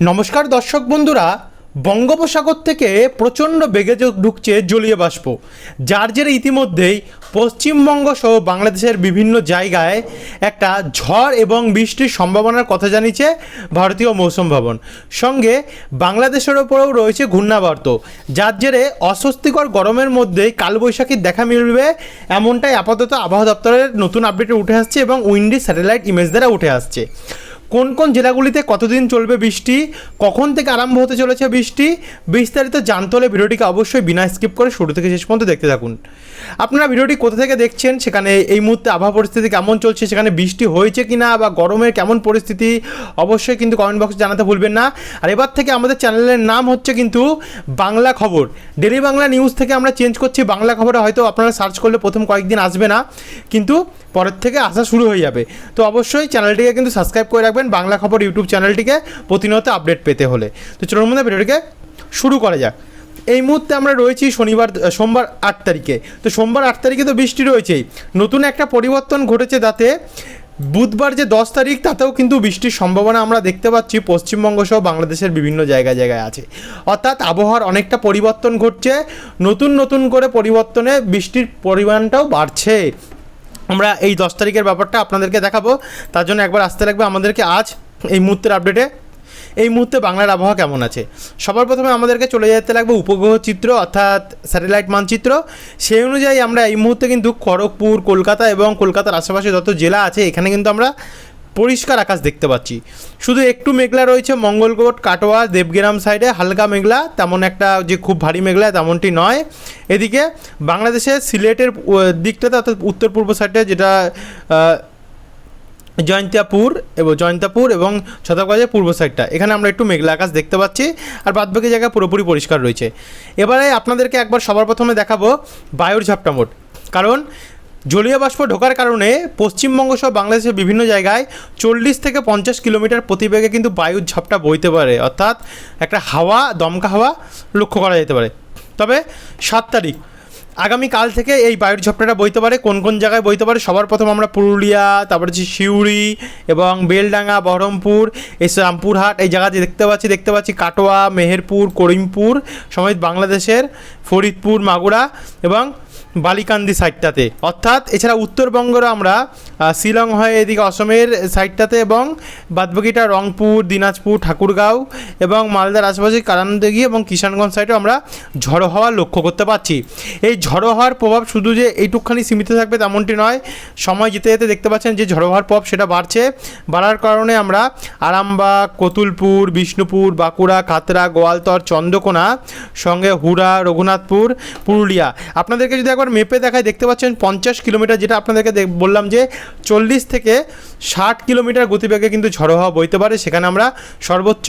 নমস্কার দর্শক বন্ধুরা, বঙ্গোপসাগর থেকে প্রচণ্ড বেগে ঢুকছে জলীয় বাষ্প, যার জেরে ইতিমধ্যেই পশ্চিমবঙ্গ সহ বাংলাদেশের বিভিন্ন জায়গায় একটা ঝড় এবং বৃষ্টির সম্ভাবনার কথা জানিয়েছে ভারতীয় মৌসুম ভবন। সঙ্গে বাংলাদেশের ওপরেও রয়েছে ঘূর্ণাবর্ত, যার জেরে অস্বস্তিকর গরমের মধ্যেই কালবৈশাখীর দেখা মিলবে এমনটাই আপাতত আবহাওয়া দপ্তরের নতুন আপডেটে উঠে আসছে এবং উইন্ডি স্যাটেলাইট ইমেজ দ্বারা উঠে আসছে। কোন কোন জেলাগুলিতে কতদিন চলবে বৃষ্টি, কখন থেকে আরম্ভ হতে চলেছে বৃষ্টি, বিস্তারিত জানতে হলে ভিডিওটিকে অবশ্যই বিনা স্কিপ করে শুরু থেকে শেষ পর্যন্ত দেখতে থাকুন। আপনারা ভিডিওটি কোথা থেকে দেখছেন, সেখানে এই মুহূর্তে আবহাওয়া পরিস্থিতি কেমন চলছে, সেখানে বৃষ্টি হয়েছে কি না বা গরমের কেমন পরিস্থিতি, অবশ্যই কিন্তু কমেন্ট বক্সে জানাতে ভুলবেন না। আর এবার থেকে আমাদের চ্যানেলের নাম হচ্ছে কিন্তু বাংলা খবর। ডেলি বাংলা নিউজ থেকে আমরা চেঞ্জ করছি, বাংলা খবরে হয়তো আপনারা সার্চ করলে প্রথম কয়েকদিন আসবে না, কিন্তু পরের থেকে আসা শুরু হয়ে যাবে। তো অবশ্যই চ্যানেলটিকে কিন্তু সাবস্ক্রাইব করে রাখবেন বাংলা খবর ইউটিউব চ্যানেলটিকে প্রতিনিয়ত আপডেট পেতে হলে। তো চলুন মধ্যে ভিডিওটিকে শুরু করা যাক। এই মুহূর্তে আমরা রয়েছি শনিবার সোমবার আট তারিখে। তো সোমবার আট তারিখে তো বৃষ্টি রয়েছেই। নতুন একটা পরিবর্তন ঘটেছে তাতে। বুধবার যে দশ তারিখ, তাতেও কিন্তু বৃষ্টির সম্ভাবনা আমরা দেখতে পাচ্ছি। পশ্চিমবঙ্গ সহ বাংলাদেশের বিভিন্ন জায়গায় জায়গায় আছে। অর্থাৎ আবহাওয়ার অনেকটা পরিবর্তন ঘটছে। নতুন নতুন করে পরিবর্তনে বৃষ্টির পরিমাণটাও বাড়ছে। আমরা এই দশ তারিখের ব্যাপারটা আপনাদেরকে দেখাবো। তার জন্য একবার আসতে লাগবে আমাদেরকে আজ এই মুহূর্তের আপডেটে এই মুহূর্তে বাংলার আবহাওয়া কেমন আছে? সবার প্রথমে আমাদেরকে চলে যেতে লাগবে উপগ্রহ চিত্র, অর্থাৎ স্যাটেলাইট মানচিত্র। সেই অনুযায়ী আমরা এই মুহূর্তে কিন্তু খড়গপুর, কলকাতা এবং কলকাতার আশেপাশে যত জেলা আছে, এখানে কিন্তু আমরা পরিষ্কার আকাশ দেখতে পাচ্ছি। শুধু একটু মেঘলা রয়েছে মঙ্গলকোট, কাটোয়া, দেবগ্রাম সাইডে হালকা মেঘলা, তেমন একটা যে খুব ভারী মেঘলা তেমনটি নয়। এদিকে বাংলাদেশের সিলেটের দিকটাতে অর্থাৎ উত্তর পূর্ব সাইডে যেটা জয়ন্তিয়াপুর, এবং জয়ন্তাপুর এবং ছতাবাজের পূর্ব সাইডটা। এখানে আমরা একটু মেঘলা আকাশ দেখতে পাচ্ছি আর বাদবাকি জায়গা পুরোপুরি পরিষ্কার রয়েছে। এবারে আপনাদেরকে একবার সবার প্রথমে দেখাবো বায়ুর ঝাপটা মোট। কারণ জলীয় বাষ্প ঢোকার কারণে পশ্চিমবঙ্গ সহ বাংলাদেশের বিভিন্ন জায়গায় চল্লিশ থেকে পঞ্চাশ কিলোমিটার প্রতিবেগে কিন্তু বায়ুর ঝাপটা বইতে পারে। অর্থাৎ একটা হাওয়া, দমকা হাওয়া লক্ষ্য করা যেতে পারে। তবে সাত তারিখ আগামীকাল থেকে এই বায়ুর ঝাপটাটা বইতে পারে। কোন কোন জায়গায় বইতে পারে? সবার প্রথম আমরা পুরুলিয়া, তারপরে হচ্ছে সিউড়ি এবং বেলডাঙ্গা, বহরমপুর এই রামপুরহাট, এই জায়গাতে দেখতে পাচ্ছি দেখতে পাচ্ছি কাটোয়া, মেহেরপুর, করিমপুর সমেত বাংলাদেশের, ফরিদপুর, মাগুরা এবং বালিকান্দি সাইডটাতে। অর্থাৎ এছাড়া উত্তরবঙ্গেরও আমরা শিলং হয়ে এদিকে অসমের সাইডটাতে এবং বাদবাকিটা রংপুর, দিনাজপুর, ঠাকুরগাঁও এবং মালদার আশেপাশে কারানদেগি এবং কিষানগঞ্জ সাইডেও আমরা ঝড়ো হাওয়া লক্ষ্য করতে পারছি। এই ঝড়ো হওয়ার প্রভাব শুধু যে এইটুকখানি সীমিত থাকবে তেমনটি নয়, সময় যেতে যেতে দেখতে পাচ্ছেন যে ঝড়ো হওয়ার প্রভাব সেটা বাড়ছে। বাড়ার কারণে আমরা আরামবাগ, কতুলপুর, বিষ্ণুপুর, বাঁকুড়া, কাতরা, গোয়ালতর, চন্দ্রকোনা, সঙ্গে হুড়া, রঘুনাথপুর, পুরুলিয়া। আপনাদেরকে যদি একবার মেপে দেখায়, দেখতে পাচ্ছেন পঞ্চাশ কিলোমিটার যেটা আপনাদেরকে বললাম যে চল্লিশ থেকে ষাট কিলোমিটার গতিবেগে কিন্তু ঝড়ো হাওয়া বইতে পারে। সেখানে আমরা সর্বোচ্চ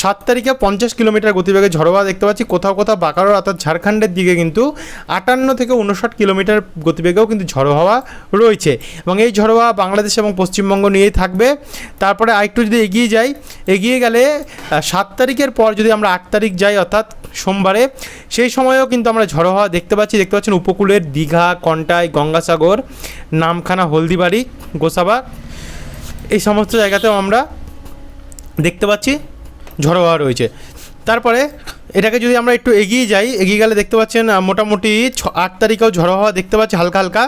সাত তারিখে পঞ্চাশ কিলোমিটার গতিবেগে ঝড়ো হাওয়া দেখতে পাচ্ছি। কোথাও কোথাও বাঁকারোর অর্থাৎ ঝাড়খণ্ডের দিকে কিন্তু আটান্ন থেকে উনষাট কিলোমিটার গতিবেগেও কিন্তু ঝড়ো হাওয়া রয়েছে। এবং এই ঝড়ো হাওয়া বাংলাদেশ এবং পশ্চিমবঙ্গ নিয়েই থাকবে। তারপরে আরেকটু যদি এগিয়ে যাই, এগিয়ে গেলে সাত তারিখের পর যদি আমরা আট তারিখ যাই অর্থাৎ সোমবারে, সেই সময়েও কিন্তু আমরা ঝড়ো হাওয়া দেখতে পাচ্ছি। দেখতে পাচ্ছেন উপকূলের দীঘা, কন্টাই, গঙ্গাসাগর, নামখানা, হলদিবাড়ি, গোসাবা, এই সমস্ত জায়গাতেও আমরা দেখতে পাচ্ছি ঝড়ো হাওয়া রয়েছে। তারপরে এটাকে যদি আমরা একটু এগিয়ে যাই, এগিয়ে গেলে দেখতে পাচ্ছেন মোটামুটি ছ, আট তারিখেও ঝড়ো হাওয়া দেখতে পাচ্ছি হালকা হালকা।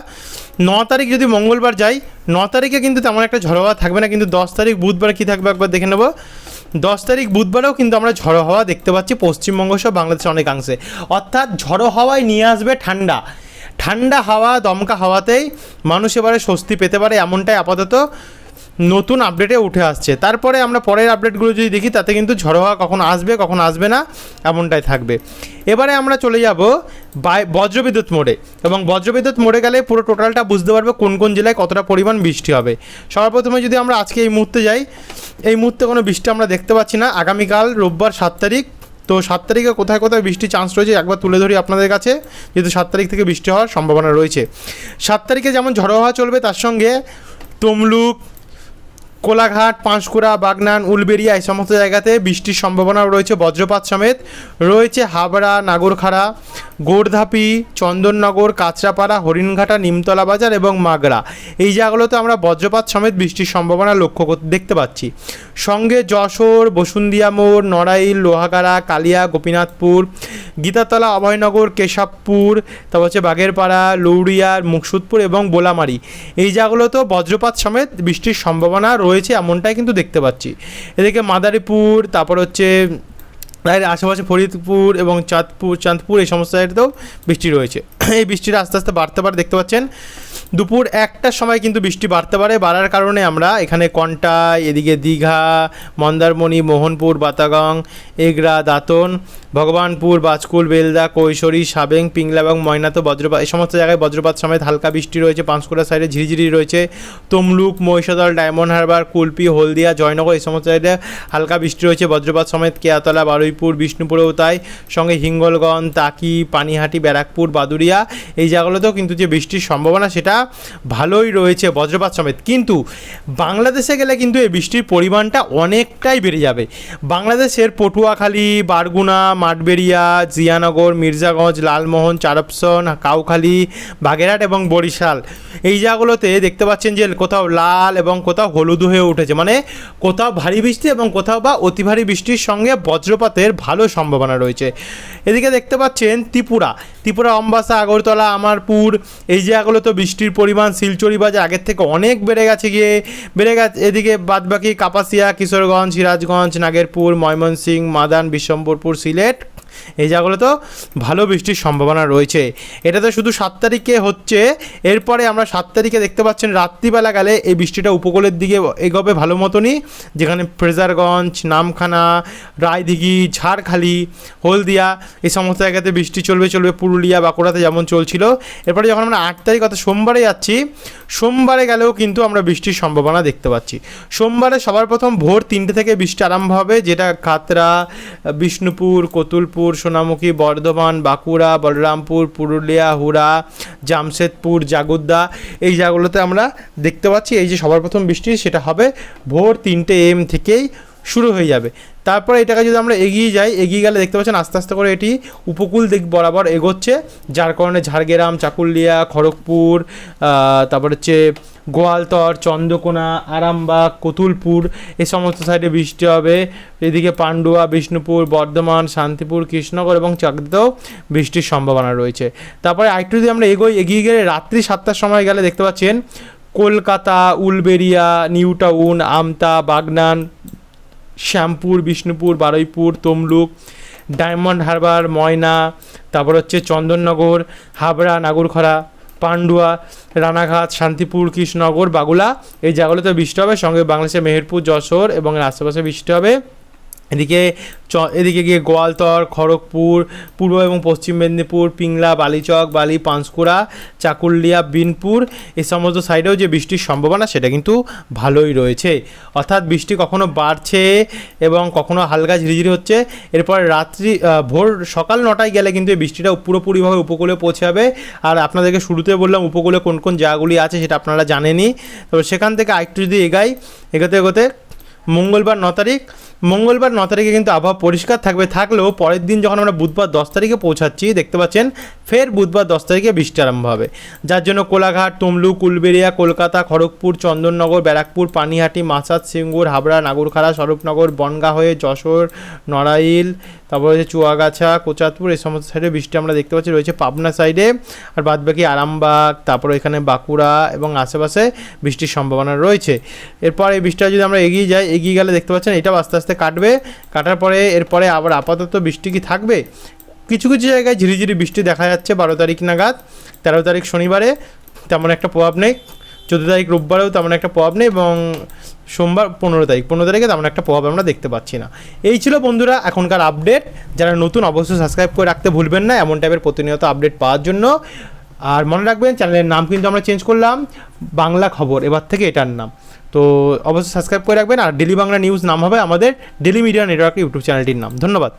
ন তারিখ যদি মঙ্গলবার যাই, ন তারিখে কিন্তু তেমন একটা ঝড়ো হাওয়া থাকবে না, কিন্তু দশ তারিখ বুধবার কী থাকবে একবার দেখে নেব। দশ তারিখ বুধবারেও কিন্তু আমরা ঝড়ো হাওয়া দেখতে পাচ্ছি পশ্চিমবঙ্গ সহ বাংলাদেশের অনেকাংশে। অর্থাৎ ঝড়ো হাওয়ায় নিয়ে আসবে ঠান্ডা। ঠান্ডা হাওয়া, দমকা হাওয়াতেই মানুষ এবারে স্বস্তি পেতে পারে এমনটাই আপাতত নতুন আপডেটে উঠে আসছে। তারপরে আমরা পরের আপডেটগুলো যদি দেখি, তাতে কিন্তু ঝড়ো হাওয়া কখন আসবে কখন আসবে না, এমনটাই থাকবে। এবারে আমরা চলে যাব বজ্রবিদ্যুৎ মোড়ে। এবং বজ্রবিদ্যুৎ মোড়ে গেলে পুরো টোটালটা বুঝতে পারবে কোন কোন জেলায় কতটা পরিমাণ বৃষ্টি হবে। সবার প্রথমে যদি আমরা আজকে এই মুহূর্তে যাই, এই মুহূর্তে কোনো বৃষ্টি আমরা দেখতে পাচ্ছি না। আগামীকাল রোববার সাত তারিখ তো সাত তারিখে কোথায় কোথায় বৃষ্টির চান্স রয়েছে একবার তুলে ধরি আপনাদের কাছে। যেহেতু সাত তারিখ থেকে বৃষ্টি হওয়ার সম্ভাবনা রয়েছে। সাত তারিখে যেমন ঝড়ো হওয়া চলবে, তার সঙ্গে তমলুক, কোলাঘাট, পাঁশকুড়া, বাগনান উলবেরিয়া এই সমস্ত জায়গাতে বৃষ্টির সম্ভাবনা রয়েছে বজ্রপাত সমেত। রয়েছে হাবড়া, নাগরখাড়া, গোড়ধাপি, চন্দননগর, কাঁচরাপাড়া, হরিণঘাটা, নিমতলা বাজার এবং মাগরা। এই জায়গাগুলোতে আমরা বজ্রপাত সমেত বৃষ্টির সম্ভাবনা লক্ষ্য দেখতে পাচ্ছি। সঙ্গে যশোর বসুন্দিয়া মোড়, নড়াইল, লোহাগাড়া, কালিয়া, গোপীনাথপুর, গীতাতলা, অভয়নগর, কেশবপুর, তারপর হচ্ছে বাগেরপাড়া, লৌড়িয়া, মুকসুদপুর এবং বোলামারি। এই জায়গাগুলোতেও বজ্রপাত সমেত বৃষ্টির সম্ভাবনা রয়েছে এমনটাই কিন্তু দেখতে পাচ্ছি। এদিকে মাদারীপুর, তারপর হচ্ছে এর আশেপাশে ফরিদপুর এবং চাঁদপুর চাঁদপুর এই সমস্ত জায়গাতেও বৃষ্টি রয়েছে। এই বৃষ্টিটা আস্তে আস্তে বাড়তে পারে দেখতে পাচ্ছেন দুপুর একটার সময় কিন্তু বৃষ্টি বাড়তে পারে। বাড়ার কারণে আমরা এখানে কন্টাই, এদিকে দীঘা, মন্দারমণি, মোহনপুর, বাতাগং, এগরা, দাঁতন, ভগবানপুর, বাজকুল, বেলদা, কৈশোরী, সাবেং, পিংলা এবং ময়নাতো, বজ্রপাত এই সমস্ত জায়গায় বজ্রপাত সমেত হালকা বৃষ্টি রয়েছে। পাঁশকুড়া সাইডে ঝিরিঝিরি রয়েছে। তমলুক, মহিষাদল, ডায়মন্ড হারবার, কুলপি, হলদিয়া, জয়নগর এই সমস্ত জায়গায় হালকা বৃষ্টি রয়েছে। বজ্রপাত সমেত কেয়াতলা, বারুইপুর, বিষ্ণুপুরেও তাই। সঙ্গে হিঙ্গলগঞ্জ, তাকি, পানিহাটি, ব্যারাকপুর বাদুরিয়া এই জায়গাগুলোতেও কিন্তু যে বৃষ্টির সম্ভাবনা সেটা ভালোই রয়েছে বজ্রপাত সমেত। কিন্তু বাংলাদেশে গেলে কিন্তু এই বৃষ্টির পরিমাণটা অনেকটাই বেড়ে যাবে। বাংলাদেশের পটুয়াখালী, বারগুনা, মাঠবেড়িয়া, জিয়ানগর, মির্জাগঞ্জ, লালমোহন, চারপসন, কাউখালী, বাগেরহাট এবং বরিশাল এই জায়গাগুলোতে দেখতে পাচ্ছেন যে কোথাও লাল এবং কোথাও হলুদ হয়ে উঠেছে। মানে কোথাও ভারী বৃষ্টি এবং কোথাও বা অতি ভারী বৃষ্টির সঙ্গে বজ্রপাতের ভালো সম্ভাবনা রয়েছে। এদিকে দেখতে পাচ্ছেন ত্রিপুরা ত্রিপুরা, অম্বাসা, আগরতলা, আমারপুর এই জায়গাগুলো তো বৃষ্টির পরিমাণ শিলচরি বাজার আগের থেকে অনেক বেড়ে গেছে গিয়ে, বেড়ে গেছে। এদিকে বাদবাকি কাপাসিয়া, কিশোরগঞ্জ, সিরাজগঞ্জ, নাগেরপুর, ময়মনসিংহ, মাদান, বিশ্বম্বরপুর, সিলেট এই জায়গাগুলো তো ভালো বৃষ্টির সম্ভাবনা রয়েছে। এটা তো শুধু সাত তারিখে হচ্ছে। এরপরে আমরা সাত তারিখে দেখতে পাচ্ছেন রাত্রিবেলা গেলে এই বৃষ্টিটা উপকূলের দিকে এগোবে ভালো মতনই। যেখানে ফ্রেজারগঞ্জ, নামখানা, রায়দিঘি, ঝাড়খালি, হলদিয়া এই সমস্ত জায়গাতে বৃষ্টি চলবে চলবে পুরুলিয়া, বাঁকুড়াতে যেমন চলছিল। এরপরে যখন আমরা আট তারিখ অর্থাৎ সোমবারে যাচ্ছি, সোমবারে গেলেও কিন্তু আমরা বৃষ্টির সম্ভাবনা দেখতে পাচ্ছি। সোমবারে সবার প্রথম ভোর তিনটে থেকে বৃষ্টি আরম্ভ হবে, যেটা খাতরা, বিষ্ণুপুর, কতুলপুর সোনামুখী, বর্ধমান, বাঁকুড়া, বলরামপুর, পুরুলিয়া, হুড়া, জামশেদপুর, জাগুদ্দা। এই জায়গাগুলোতে আমরা দেখতে পাচ্ছি, এই যে সবার প্রথম বৃষ্টি, সেটা হবে ভোর তিনটে এম থেকেই শুরু হয়ে যাবে। তারপরে এটাকে যদি আমরা এগিয়ে যাই, এগিয়ে গেলে দেখতে পাচ্ছেন আস্তে আস্তে করে এটি উপকূল দিক বরাবর এগোচ্ছে, যার কারণে ঝাড়গ্রাম, চাকুলিয়া, খড়গপুর তারপর হচ্ছে গোয়ালতর, চন্দ্রকোনা, আরামবাগ, কতুলপুর এই সমস্ত সাইডে বৃষ্টি হবে। এদিকে পান্ডুয়া, বিষ্ণুপুর, বর্ধমান, শান্তিপুর, কৃষ্ণনগর এবং চাকদাতেও বৃষ্টির সম্ভাবনা রয়েছে। তারপরে আরেকটু যদি আমরা এগোই, এগিয়ে গেলে রাত্রি সাতটার সময় গেলে দেখতে পাচ্ছেন Kolkata, Uluberia new town Amta, Bagnan Shyampur, Bishnupur, Baruipur, Tamluk, diamond Harbour, Moyna, তারপর হচ্ছে চন্দননগর, হাবড়া নাগরখরা পান্ডুয়া, রানাঘাট, শান্তিপুর, কৃষ্ণনগর, বাগুলা। এই জায়গাগুলোতে বৃষ্টি হবে। সঙ্গে বাংলাদেশের মেহেরপুর, যশোর এবং আশেপাশে বৃষ্টি হবে। এদিকে চ, এদিকে গিয়ে গোয়ালতর, খড়গপুর, পূর্ব এবং পশ্চিম মেদিনীপুর, পিংলা, বালিচক, বালি, পাঁশকুড়া, চাকুলিয়া, বিনপুর, এই সমস্ত সাইডেও যে বৃষ্টির সম্ভাবনা সেটা কিন্তু ভালোই রয়েছে। অর্থাৎ বৃষ্টি কখনো বাড়ছে এবং কখনো হালকা ঝিরিঝিরি হচ্ছে। এরপর রাত্রি ভোর সকাল নটায় গেলে কিন্তু এই বৃষ্টিটা পুরোপুরিভাবে উপকূলে পৌঁছে যাবে। আর আপনাদেরকে শুরুতে বললাম উপকূলে কোন কোন জায়গাগুলি আছে সেটা আপনারা জানেনই। তবে সেখান থেকে আরেকটু যদি এগাই, এগোতে এগোতে মঙ্গলবার ন তারিখ। মঙ্গলবার ন তারিখে কিন্তু আবহাওয়া পরিষ্কার থাকবে। থাকলেও পরের দিন যখন আমরা বুধবার দশ তারিখে পৌঁছাচ্ছি, দেখতে পাচ্ছেন ফের বুধবার দশ তারিখে বৃষ্টি আরম্ভ হবে। যার জন্য কোলাঘাট, তমলুক, কুলবেড়িয়া, কলকাতা, খড়গপুর, চন্দননগর, ব্যারাকপুর, পানিহাটি মাসাদ সিঙ্গুর, হাবড়া, নাগরখাড়া, স্বরূপনগর বনগা হয়ে যশোর, নড়াইল, তারপর হচ্ছে চুয়াগাছা, কোচাতপুর, এই সমস্ত সাইডে বৃষ্টি আমরা দেখতে পাচ্ছি। রয়েছে পাবনা সাইডে। আর বাদবাকি আরামবাগ, তারপর এখানে বাঁকুড়া এবং আশেপাশে বৃষ্টির সম্ভাবনা রয়েছে। এরপর এই বৃষ্টিটা যদি আমরা এগিয়ে যাই এগিয়ে গেলে দেখতে পাচ্ছেন এটাও আস্তে আস্তে কাটবে। কাটার পরে এরপরে আবার আপাতত বৃষ্টি কি থাকবে? কিছু কিছু জায়গায় ঝিরিঝিরি বৃষ্টি দেখা যাচ্ছে বারো তারিখ নাগাদ, তেরো তারিখ শনিবারে, তেমন একটা প্রভাব নেই। চোদ্দ তারিখ রোববারেও তেমন একটা প্রভাব নেই এবং সোমবার পনেরো তারিখ, পনেরো তারিখে তেমন একটা প্রভাব আমরা দেখতে পাচ্ছি না। এই ছিল বন্ধুরা এখনকার আপডেট। যারা নতুন অবশ্যই সাবস্ক্রাইব করে রাখতে ভুলবেন না, এমন টাইপের প্রতিনিয়ত আপডেট পাওয়ার জন্য। আর মনে রাখবেন চ্যানেলের নাম কিন্তু আমরা চেঞ্জ করলাম, বাংলা খবর। এবার থেকে এটার নাম। তো অবশ্যই সাবস্ক্রাইব করে রাখবেন আর ডেলি বাংলা নিউজ নাম হবে আমাদের ডেলি মিডিয়া নেটওয়ার্ক ইউটিউব চ্যানেলটির নাম। ধন্যবাদ।